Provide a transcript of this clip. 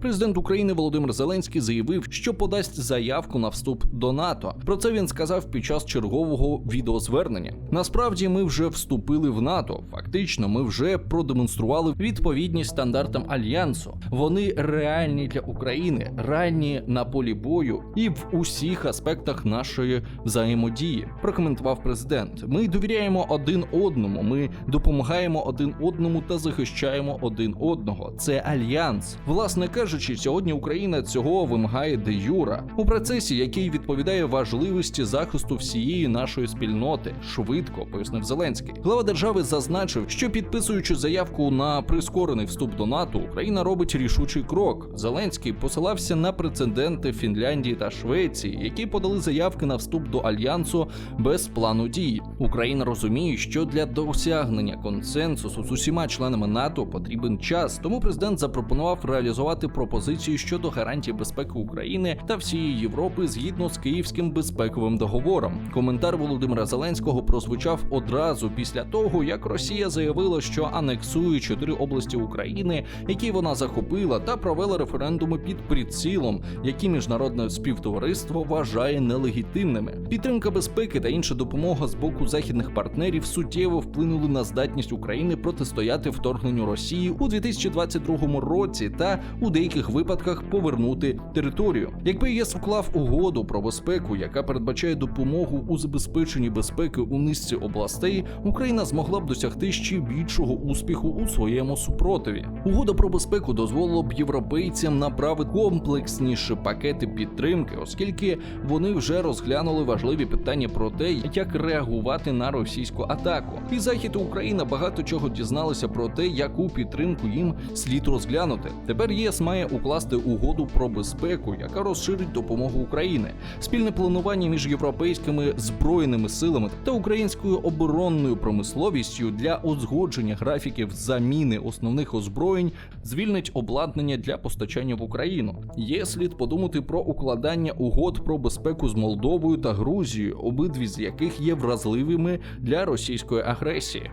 Президент України Володимир Зеленський заявив, що подасть заявку на вступ до НАТО. Про це він сказав під час чергового відеозвернення. Насправді, ми вже вступили в НАТО. Фактично, ми вже продемонстрували відповідність стандартам альянсу. Вони реальні для України, реальні на полі бою і в усіх аспектах нашої взаємодії. Прокоментував президент. Ми довіряємо один одному. Ми допомагаємо один одному та захищаємо один одного. Це альянс. Власне кажучи, сьогодні Україна цього вимагає де юра у процесі, який відповідає важливості захисту всієї нашої спільноти. Швидко пояснив Зеленський. Глава держави зазначив, що підписуючи заявку на прискорений вступ до НАТО, Україна робить рішучий крок. Зеленський посилався на прецеденти Фінляндії та Швеції, які подали заявки на вступ до альянсу без плану дій. Україна розуміє, що для досягнення консенсусу з усіма членами НАТО потрібен час. Тому президент запропонував реалізувати пропозиції щодо гарантій безпеки України та всієї Європи згідно з Київським безпековим договором. Коментар Володимира Зеленського прозвучав одразу після того, як Росія заявила, що анексує чотири області України, які вона захопила, та провела референдуми під прицілом, які міжнародне співтовариство вважає нелегітимними. Підтримка безпеки та інша допомога з боку західних партнерів суттєво вплинули на здатність України протистояти вторгненню Росії у 2022 році та у деяких випадках повернути територію. Якби ЄС уклав угоду про безпеку, яка передбачає допомогу у забезпеченні безпеки у низці областей, Україна змогла б досягти ще більшого успіху у своєму супротиві. Угода про безпеку дозволила б європейцям направити комплексніші пакети підтримки, оскільки вони вже розглянули важливі питання про те, як реагувати на російську атаку. І захід і Україна багато чого дізналися про те, яку підтримку їм слід розглянути. Тепер ЄС має укласти угоду про безпеку, яка розширить допомогу України, спільне планування між європейськими збройними силами та українською оборонною промисловістю для узгодження графіків заміни основних озброєнь звільнить обладнання для постачання в Україну. Є слід подумати про укладання угод про безпеку з Молдовою та Грузією, обидві з яких є вразливими для російської агресії.